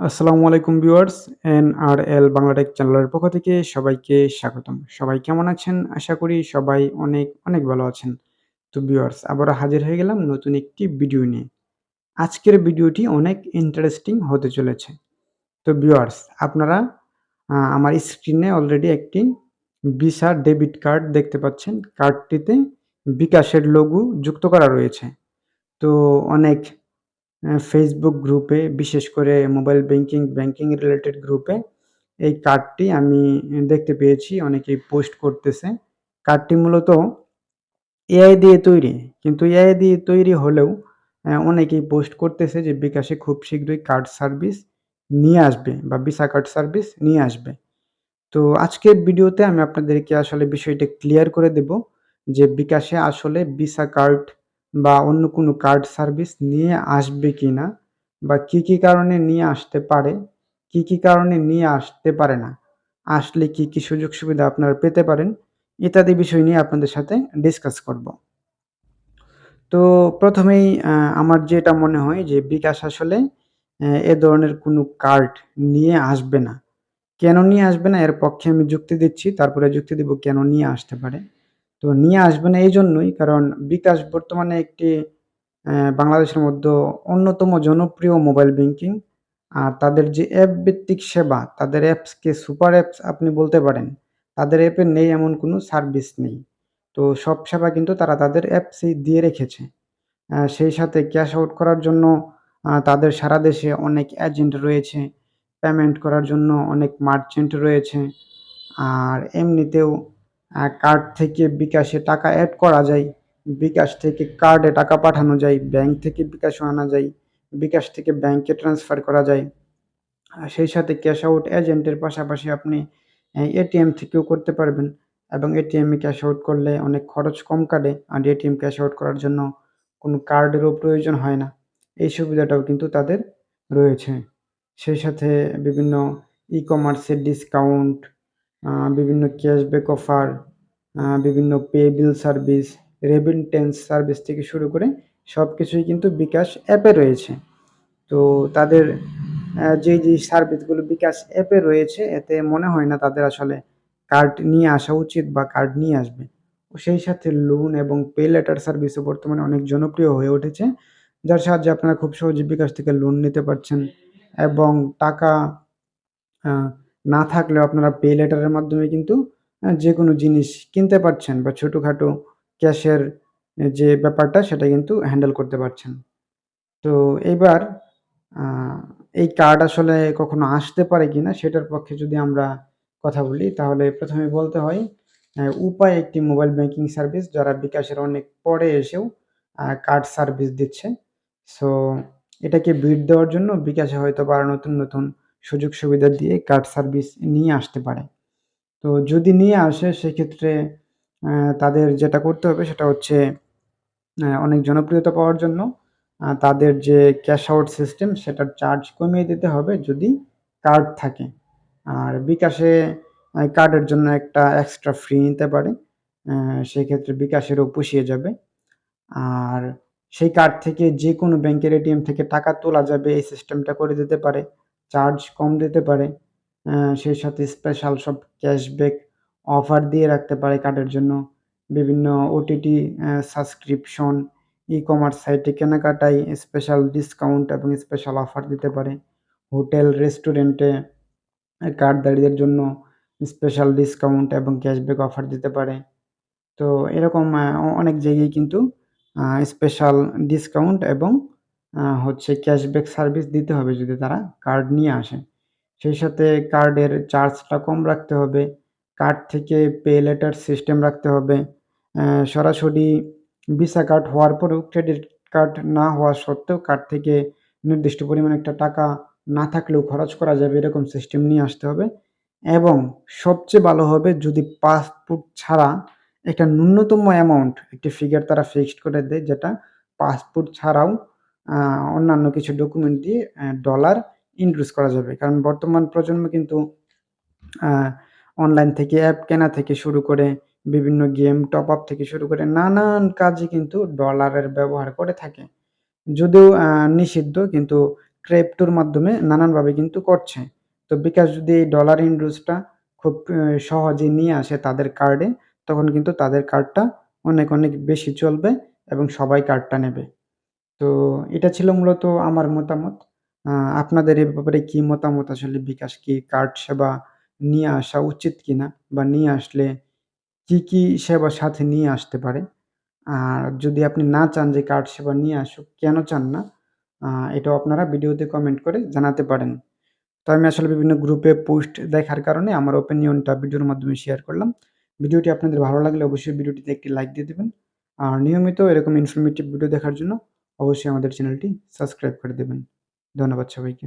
আসসালামু আলাইকুম viewers, NRL Bangla Tech চ্যানেলের পক্ষ থেকে সবাইকে স্বাগতম। সবাই কেমন আছেন? আশা করি সবাই অনেক অনেক ভালো আছেন। তো ভিউয়ার্স, আবারও হাজির হয়ে গেলাম নতুন একটি ভিডিও নিয়ে। আজকের ভিডিওটি অনেক ইন্টারেস্টিং হতে চলেছে। তো ভিউয়ার্স, আপনারা আমার স্ক্রিনে অলরেডি একটি ভিসা ডেবিট কার্ড দেখতে পাচ্ছেন। কার্ডটিতে বিকাশের লোগো যুক্ত করা রয়েছে। তো অনেক ফেসবুক গ্রুপে বিশেষ করে মোবাইল ব্যাংকিং ব্যাংকিং রিলেটেড গ্রুপে এই কার্ডটি আমি দেখতে পেয়েছি, অনেকেই পোস্ট করতেছে। কার্ডটি মূলত এআই দিয়ে তৈরি, কিন্তু এআই দিয়ে তৈরি হলেও অনেকেই পোস্ট করতেছে যে বিকাশে খুব শীঘ্রই কার্ড সার্ভিস নিয়ে আসবে বা ভিসা কার্ড সার্ভিস নিয়ে আসবে। তো আজকের ভিডিওতে আমি আপনাদেরকে আসলে বিষয়টা ক্লিয়ার করে দেব যে বিকাশে আসলে ভিসা কার্ড বা অন্য কোনো কার্ড সার্ভিস নিয়ে আসবে কি না? বা কী কী কারণে নিয়ে আসতে পারে? কী কী কারণে নিয়ে আসতে পারে না? আসলে কী কী সুযোগ সুবিধা আপনারা পেতে পারেন? ইত্যাদি বিষয় নিয়ে আপনাদের সাথে ডিসকাস করব। তো প্রথমেই আমার যেটা মনে হয় যে বিকাশ আসলে এ ধরনের কোনো কার্ড নিয়ে আসবে না। কেন নিয়ে আসবে না? এর পক্ষে আমি যুক্তি দিচ্ছি, তারপরে যুক্তি দিব কেন নিয়ে আসতে পারে। তো নিয়ে আসবে না এই জন্যই কারণ বিকাশ বর্তমানে একটি বাংলাদেশের মধ্যে অন্যতম জনপ্রিয় মোবাইল ব্যাংকিং আর তাদের যে অ্যাপ ভিত্তিক সেবা, তাদের অ্যাপসকে সুপার অ্যাপস আপনি বলতে পারেন, তাদের অ্যাপে নেই এমন কোনো সার্ভিস নেই। তো সব সেবা কিন্তু তারা তাদের অ্যাপসেই দিয়ে রেখেছে। সেই সাথে ক্যাশ আউট করার জন্য তাদের সারা দেশে অনেক এজেন্ট রয়েছে পেমেন্ট করার জন্য অনেক মার্চেন্ট রয়েছে। আর এমনিতেও কার্ড থেকে বিকাশে টাকা অ্যাড করা যায়। বিকাশ থেকে কার্ডে টাকা পাঠানো যায় ব্যাংক থেকে বিকাশও আনা যায়, বিকাশ থেকে ব্যাংকে ট্রান্সফার করা যায়। সেই সাথে ক্যাশ আউট এজেন্টের পাশাপাশি আপনি এটিএম থেকেও করতে পারবেন। এবং এটিএমে ক্যাশ আউট করলে অনেক খরচ কম কাটে। আর এটিএম ক্যাশ আউট করার জন্য কোনো কার্ডেরও প্রয়োজন হয় না। এই সুবিধাটাও কিন্তু তাদের রয়েছে। সেই সাথে বিভিন্ন ই কমার্সের ডিসকাউন্ট বিভিন্ন ক্যাশব্যাক অফার বিভিন্ন pay bill service remittance service থেকে শুরু করে সব কিছুই কিন্তু বিকাশ অ্যাপে রয়েছে। তো তাদের যে যে সার্ভিসগুলো বিকাশ অ্যাপে রয়েছে, এতে মনে হয় না তাদের আসলে কার্ড নিয়ে আসা উচিত বা কার্ড নিয়ে আসবে। সেই সাথে লোন এবং পে লেটার সার্ভিসও বর্তমানে অনেক জনপ্রিয় হয়ে উঠেছে, যার সাহায্যে আপনারা খুব সহজে বিকাশ থেকে লোন নিতে পারছেন এবং টাকা না থাকলেও আপনারা পে লেটারের মাধ্যমে কিন্তু যে কোনো জিনিস কিনতে পারছেন বা ছোটোখাটো ক্যাশের যে ব্যাপারটা সেটা কিন্তু হ্যান্ডেল করতে পারছেন। তো আহ, এই কার্ড আসলে কখনো আসতে পারে কিনা সেটার পক্ষে যদি আমরা কথা বলি তাহলে প্রথমে বলতে হয় উপায় একটি মোবাইল ব্যাংকিং সার্ভিস যারা বিকাশের অনেক পরে এসেও কার্ড সার্ভিস দিচ্ছে। সো এটাকে ভিড় দেওয়ার জন্য বিকাশে হয়তো বা নতুন নতুন সুযোগ সুবিধা দিয়ে কার্ড সার্ভিস নিয়ে আসতে পারে। তো যদি নিয়ে আসে, সেক্ষেত্রে তাদের যেটা করতে হবে সেটা হচ্ছে অনেক জনপ্রিয়তা পাওয়ার জন্য তাদের যে ক্যাশ আউট সিস্টেম সেটার চার্জ কমিয়ে দিতে হবে যদি কার্ড থাকে। আর বিকাশে কার্ডের জন্য একটা এক্সট্রা ফ্রি নিতে পারে সেক্ষেত্রে বিকাশেরও পুষিয়ে যাবে। আর সেই কার্ড থেকে যে কোনো ব্যাংকের এটিএম থেকে টাকা তোলা যাবে, এই সিস্টেমটা করে দিতে পারে চার্জ কম দিতে পারে। সেই সাথে স্পেশাল সব ক্যাশব্যাক অফার দিয়ে রাখতে পারে কার্ডের জন্য। বিভিন্ন ওটিটি সাবস্ক্রিপশন ই কমার্স সাইটে কেনাকাটায় স্পেশাল ডিসকাউন্ট এবং স্পেশাল অফার দিতে পারে। হোটেল রেস্টুরেন্টে কার্ডধারীদের জন্য স্পেশাল ডিসকাউন্ট এবং ক্যাশব্যাক অফার দিতে পারে। তো এরকম অনেক জায়গায় কিন্তু স্পেশাল ডিসকাউন্ট এবং হচ্ছে ক্যাশব্যাক সার্ভিস দিতে হবে যদি তারা কার্ড নিয়ে আসে। সেই সাথে কার্ডের চার্জটা কম রাখতে হবে। কার্ড থেকে পে লেটার সিস্টেম রাখতে হবে। সরাসরি ভিসা কার্ড হওয়ার পরেও ক্রেডিট কার্ড না হওয়া সত্ত্বেও কার্ড থেকে নির্দিষ্ট পরিমাণ একটা টাকা না থাকলেও খরচ করা যাবে এরকম সিস্টেম নিয়ে আসতে হবে। এবং সবচেয়ে ভালো হবে যদি পাসপোর্ট ছাড়া একটা ন্যূনতম অ্যামাউন্ট একটি ফিগার তারা ফিক্সড করে দেয়, যেটা পাসপোর্ট ছাড়াও অন্যান্য কিছু ডকুমেন্ট দিয়ে ডলার ইনক্রিজ করা যাবে কারণ বর্তমান প্রজন্ম কিন্তু অনলাইন থেকে অ্যাপ কেনা থেকে শুরু করে বিভিন্ন গেম টপ আপ থেকে শুরু করে নানান কাজে কিন্তু ডলারের ব্যবহার করে থাকে যদিও নিষিদ্ধ কিন্তু ক্রিপ্টোর মাধ্যমে নানানভাবে কিন্তু করছে। তো বিকাশ যদি এই ডলার ইনডোজটা খুব সহজে নিয়ে আসে তাদের কার্ডে, তখন কিন্তু তাদের কার্ডটা অনেক, অনেক বেশি চলবে এবং সবাই কার্ডটা নেবে। তো এটা ছিল মূলত আমার মতামত। আপনাদের এ ব্যাপারে কি মতামত আসলে বিকাশ কি কার্ড সেবা নিয়ে আসা উচিত কিনা? বা নিয়ে আসলে কি, কি সেবা সাথে নিয়ে আসতে পারে? আর যদি আপনি না চান যে কার্ড সেবা নিয়ে আসুক, কেন চান না? আ এটাও আপনারা ভিডিওতে কমেন্ট করে জানাতে পারেন। তো আমি আসলে বিভিন্ন গ্রুপে পোস্ট দেখার কারণে আমার ওপিনিয়নটা ভিডিওর মাধ্যমে শেয়ার করলাম। ভিডিওটি আপনাদের ভালো লাগলে অবশ্যই ভিডিওটিতে একটি লাইক দিয়ে দিবেন। আর নিয়মিত এরকম ইনফরমেটিভ ভিডিও দেখার জন্য অবশ্যই আমাদের চ্যানেলটি সাবস্ক্রাইব করে দিবেন। ধন্যবাদ সবাইকে।